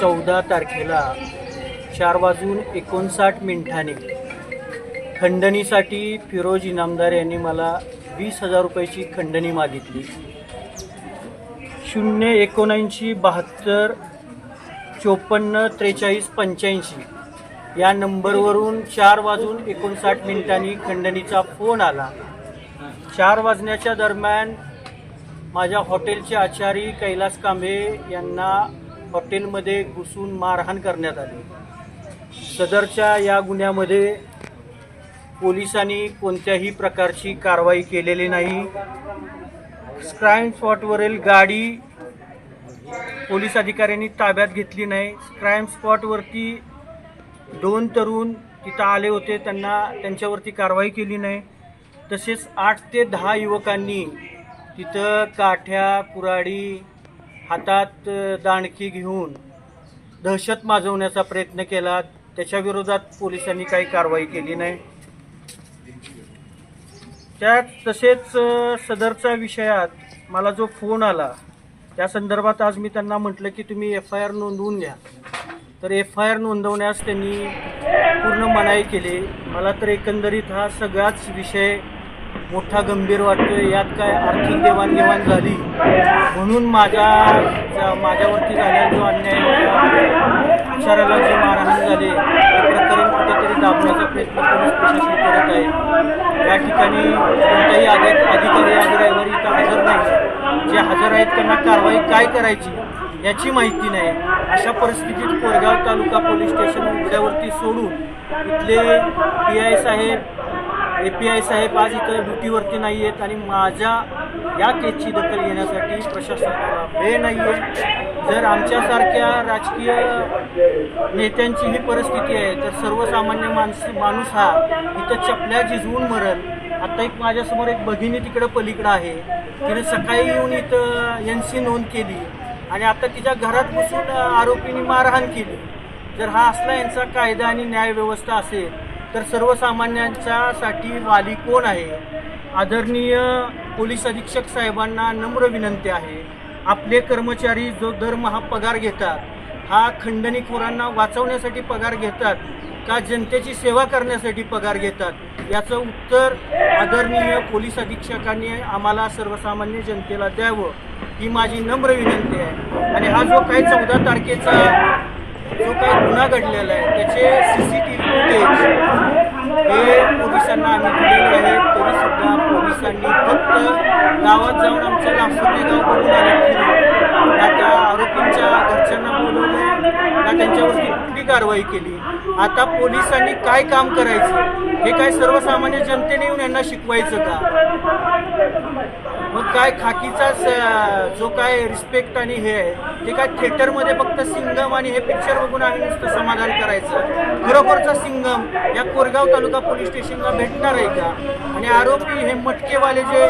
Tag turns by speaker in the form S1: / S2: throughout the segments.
S1: चौदा तारखेला चार वाजून एकोणसाठ मिनिटांनी खंडणीसाठी फिरोज इनामदार यांनी मला वीस हजार रुपयाची खंडणी मागितली. शून्य एकोणऐंशी बहात्तर चोपन्न त्रेचाळीस पंच्याऐंशी या नंबरवरून चार वाजून एकोणसाठ मिनिटांनी खंडणीचा फोन आला. चार वाजण्याच्या दरम्यान माझ्या हॉटेलचे आचारी कैलास कांबे यांना हॉटेलमध्ये घुसून मारहाण करण्यात आली. सदरच्या या गुन्ह्यामध्ये पोलिसांनी कोणत्याही प्रकारची कारवाई केलेली नाही. क्राईम स्पॉटवरील गाडी पोलीस अधिकाऱ्यांनी ताब्यात घेतली नाही. क्राईम स्पॉटवरती दोन तरुण तिथं आले होते. त्यांना त्यांच्यावरती कारवाई केली नाही. तसेच आठ ते दहा युवकांनी तिथं काठ्या कुराडी हातात दांडकी घेऊन दहशत माजवण्याचा प्रयत्न केला. त्याच्या विरोधात पोलिसांनी काही कारवाई केली नाही. त्यात तसेच सदरच्या विषयात मला जो फोन आला त्या संदर्भात आज मी त्यांना म्हटलं की तुम्ही एफ आय आर नोंदवून घ्या. तर एफ आय आर नोंदवण्यास त्यांनी पूर्ण मनाई केली. मला तर एकंदरीत हा सगळाच विषय मोठा गंभीर वाटतोय. यात काय आर्थिक देवाणघेवाण झाली? म्हणून माझ्या माझ्यावरती झालेला जो अन्याय माझ्या जे मारहाण झाले ते प्रकरण कुठेतरी दाबण्याचा प्रयत्न पोलीस प्रशासन करत आहे. या ठिकाणी कोणताही अधि अधिकारी या ड्रायव्हर इथं हजर नाही. जे हजर आहेत त्यांना कारवाई काय करायची याची माहिती नाही. अशा परिस्थितीत कोरगाव तालुका पोलीस स्टेशन उघड्यावरती सोडून इथले पी आय साहेब ए पी आय साहेब आज इथं ड्युटीवरती नाही आहेत आणि माझ्या या केसची दखल घेण्यासाठी प्रशासनाला वेळ नाही आहे. जर आमच्यासारख्या राजकीय नेत्यांची ही परिस्थिती आहे तर सर्वसामान्य माणस माणूस हा इथं चपल्या झिजवून मरल. आता एक माझ्यासमोर एक भगिनी तिकडं पलीकडं आहे. तिने सकाळी येऊन इथं एन सी नोंद केली आणि आता तिच्या घरात बसून आरोपींनी मारहाण केली. जर हा असला यांचा कायदा आणि न्यायव्यवस्था असेल तर सर्वसामान्यांच्यासाठी वाली कोण आहे? आदरणीय पोलीस अधीक्षक साहेबांना नम्र विनंती आहे. आपले कर्मचारी जो दरमहा पगार घेतात हा खंडणीखोरांना वाचवण्यासाठी पगार घेतात का जनतेची सेवा करण्यासाठी पगार घेतात? याचं उत्तर आदरणीय पोलीस अधीक्षकांनी आम्हाला सर्वसामान्य जनतेला द्यावं ही माझी नम्र विनंती आहे. आणि हा जो काही चौदा तारखेचा जो काही गुन्हा घडलेला आहे त्याचे C C T V footage हे पोलिसांना आम्ही दिलेले आहेत तरीसुद्धा पोलिसांनी फक्त गावात जाऊन आमचं लासुर्णे गाव बघून आले फिरून ना त्या आरोपींच्या घरच्यांना बोलवलं ना त्यांच्यावरती कुठली कारवाई केली? आता पोलिसांनी काय काम करायचं? हे काय सर्वसामान्य जनतेने येऊन यांना शिकवायचं का? मग काय खाकीचा जो काय रिस्पेक्ट आणि हे आहे ते काय थिएटरमध्ये फक्त सिंगम आणि हे पिक्चर बघून आम्ही नुसतं समाधान करायचं? खरोखरचा सिंगम या कोरगाव तालुका पोलीस स्टेशनला भेटणार आहे का? आणि आरोपी हे मटकेवाले जे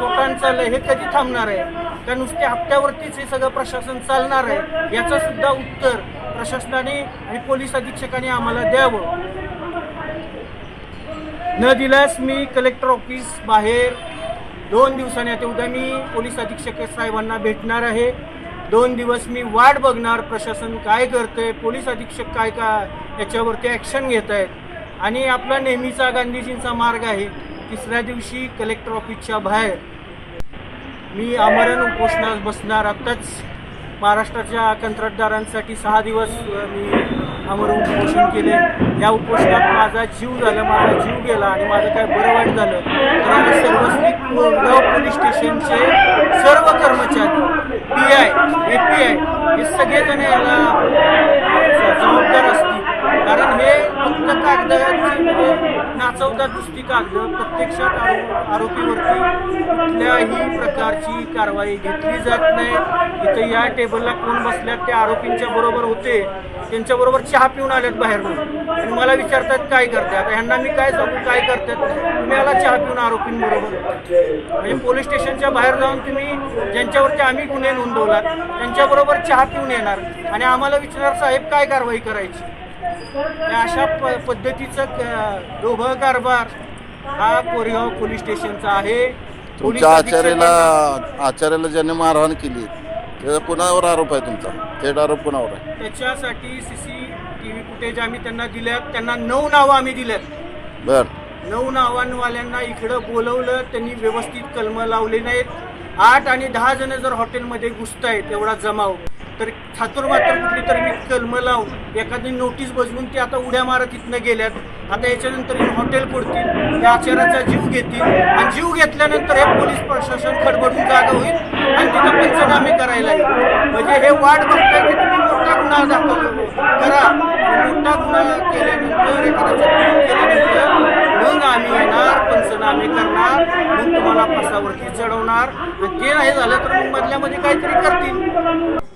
S1: कोटान चाललंय हे कधी थांबणार आहे? का नुसत्या हप्त्यावरतीच हे सगळं प्रशासन चालणार आहे याचं सुद्धा उत्तर प्रशासनाने आणि पोलीस अधीक्षकाने आम्हाला द्यावं. न दिल्यास मी कलेक्टर ऑफिस बाहेर. दोन दिवसांनी आता उद्या मी पोलीस अधीक्षक साहेबांना भेटणार आहे. दोन दिवस मी वाट बघणार प्रशासन काय करतंय पोलीस अधीक्षक काय का याच्यावरती ॲक्शन घेत आहेत आणि आपला नेहमीचा गांधीजींचा मार्ग आहे तिसऱ्या दिवशी कलेक्टर ऑफिसच्या बाहेर. मी आमरण उपोषणास बसणार आत्ताच महाराष्ट्राच्या कंत्राटदारांसाठी सहा दिवस मी आमरण उपोषण केले. या उपोषणात माझा जीव झाला माझा जीव गेला आणि माझं काय बरं वाईट झालं तर आता सर्वस्वी कोरगाव पोलीस स्टेशनचे सर्व कर्मचारी P I A P I हे सगळेजण याला जबाबदार असतात कारण हे फक्त कागदाची म्हणजे नाचवतात दुसरी कागद प्रत्यक्षात आरो- आरोपीवरती कुठल्याही प्रकारची कारवाई घेतली जात नाही. इथं या टेबलला कोण बसल्यात त्या आरोपींच्या बरोबर होते. त्यांच्या बरोबर चहा पिऊन आल्यात बाहेरून. आणि मला विचारतात काय करतात ह्यांना मी काय सांगू काय करतात? तुम्ही आला चहा पिऊन आरोपींबरोबर. म्हणजे पोलीस स्टेशनच्या बाहेर जाऊन तुम्ही ज्यांच्यावरती आम्ही गुन्हे नोंदवला त्यांच्याबरोबर चहा पिऊन येणार. आणि आम्हाला विचारणार साहेब काय कारवाई करायची? अशा प पद्धतीचं दोघं कारभार हा कोरेगाव पोलीस स्टेशनचा आहे.
S2: तुमच्या आचार्याला आचार्याला ज्याने मारहाण केली त्याचा कुणावर आरोप आहे तुमचा? थेट आरोप कुणावर आहे?
S1: त्याच्यासाठी C C T V footage आम्ही त्यांना दिल्यात. त्यांना नऊ नावं आम्ही दिल्यात.
S2: बर.
S1: नऊ नावांवाल्यांना इकडं बोलवलं त्यांनी व्यवस्थित कलमं लावले नाहीत. आठ आणि दहा जण जर हॉटेलमध्ये घुसतायत एवढा जमाव. तर थातूर कुठली तरी मी कलमं लावून एखादी नोटीस बजवून ते आता उड्या मारत इथनं गेल्यात. आता याच्यानंतर हॉटेल फोडतील त्या आचाराचा जीव घेतील. आणि जीव घेतल्यानंतर हे पोलीस प्रशासन खडबडून जागा होईल आणि तिथं पंचनामे करायला येईल. म्हणजे हे वाट बघताय की तुम्ही मोठा गुन्हा दाखल करा. मोठा गुन्हा केल्यानंतर एखाद्याचा केल्यानंतर मग आम्ही येणार पंचनामे करणार मग तुम्हाला फासावरती चढवणार. आणि ते नाही झालं तर मग मधल्यामध्ये काहीतरी करतील.